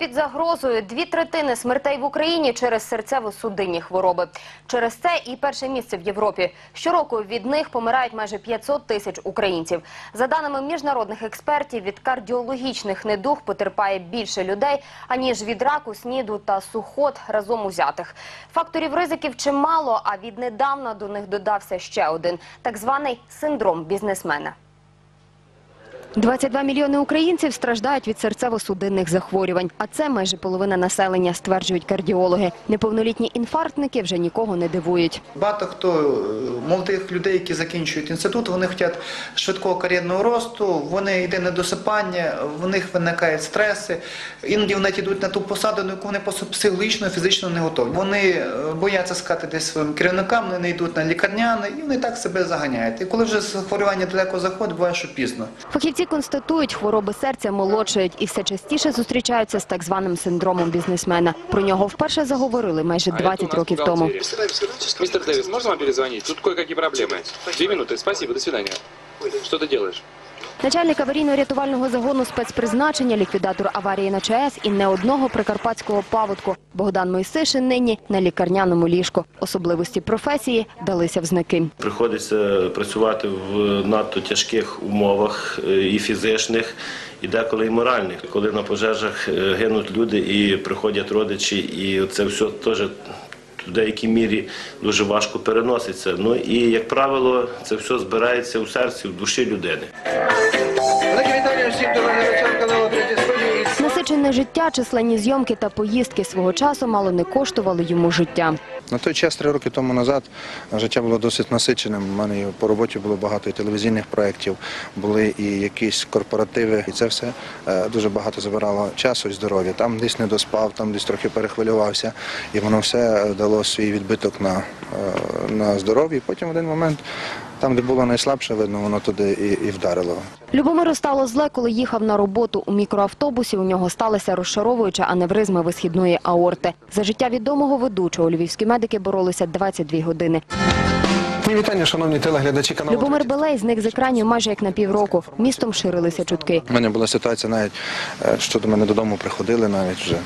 Під загрозою. Дві третини смертей в Україні через серцево-судинні хвороби. Через це і перше місце в Європі. Щороку від них помирають майже 500 тисяч українців. За даними міжнародних експертів, від кардіологічних недуг потерпає більше людей, аніж від раку, сніду та сухот разом узятих. Факторів ризиків чимало, а віднедавна до них додався ще один – так званий синдром бізнесмена. 22 мільйони українців страждають від серцево-судинних захворювань, а це майже половина населення, стверджують кардіологи. Неповнолітні інфарктники вже нікого не дивують. Багато хто е, молодих людей, які закінчують інститут, вони хочуть швидкого кар'єрного росту, вони йде недосипання, в них виникають стреси. Іноді вони йдуть на ту посаду, на яку вони психологічно, фізично не готові. Вони е, бояться сказати десь своїм керівникам, вони не йдуть на лікарняне і вони так себе заганяють. І коли вже захворювання далеко заходить, буває, що пізно. Фахівці констатують, хвороби серця молодшають і все частіше зустрічаються з так званим синдромом бізнесмена. Про нього вперше заговорили майже А это у 20 нас років тому. бухгалтерия. Мистер Дэвис, можно вам перезвонить? Тут кое-какие проблемы. Две минуты, спасибо, до свидания. Что ты делаешь? Начальник аварійно-рятувального загону спецпризначення, ліквідатор аварії на ЧАЕС і не одного прикарпатського паводку. Богдан Мойсишин нині на лікарняному ліжку. Особливості професії далися в знаки. Приходиться працювати в надто тяжких умовах е, і фізичних, і деколи і моральних. Коли на пожежах е, гинуть люди і приходять родичі, і це все теж в деякій мірі дуже важко переноситься. Ну і як правило, це все збирається у серці, в душі людини. Велике вітання всім до каналу «Третя студія». Насичене життя, численні зйомки та поїздки свого часу мало не коштували йому життя. На той час, три роки тому назад, життя було досить насиченим. У мене по роботі було багато і телевізійних проєктів, були і якісь корпоративи. І це все е, дуже багато забирало часу і здоров'я. Там десь не доспав, там десь трохи перехвилювався. І воно все дало свій відбиток на, е, на здоров'я. Потім в один момент, там, де було найслабше, видно, воно туди і, і вдарило. Любомиру стало зле, коли їхав на роботу у мікроавтобусі. У нього сталася розшаровуюча аневризма висхідної аорти. За життя відомого ведучого львівські медики боролися 22 години. Мої вітання, шановні телеглядачі каналу. Любомир Белей зник з екранів майже як на півроку. Містом ширилися чутки. У мене була ситуація навіть, е, що до мене додому приходили навіть вже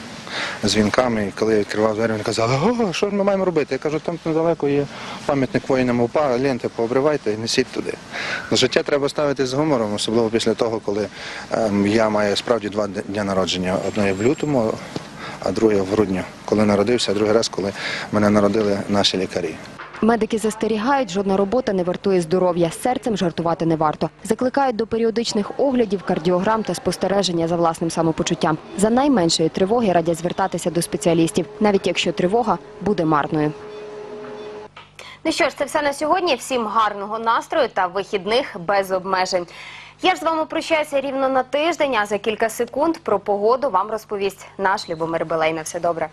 з дзвінками. І коли я відкривав двері, вони казали, о, що ми маємо робити? Я кажу, там недалеко є пам'ятник воїнам УПА, ленти пообривайте і несіть туди. На життя треба ставити з гумором, особливо після того, коли ем, я маю справді два дня народження. Одне в лютому, а друге в грудні, коли народився, а другий раз, коли мене народили наші лікарі. Медики застерігають, жодна робота не вартує здоров'я. Серцем жартувати не варто. Закликають до періодичних оглядів, кардіограм та спостереження за власним самопочуттям. За найменшої тривоги радять звертатися до спеціалістів, навіть якщо тривога буде марною. Ну що ж, це все на сьогодні. Всім гарного настрою та вихідних без обмежень. Я ж з вами прощаюся рівно на тиждень, а за кілька секунд про погоду вам розповість наш Любомир Белей. На все добре.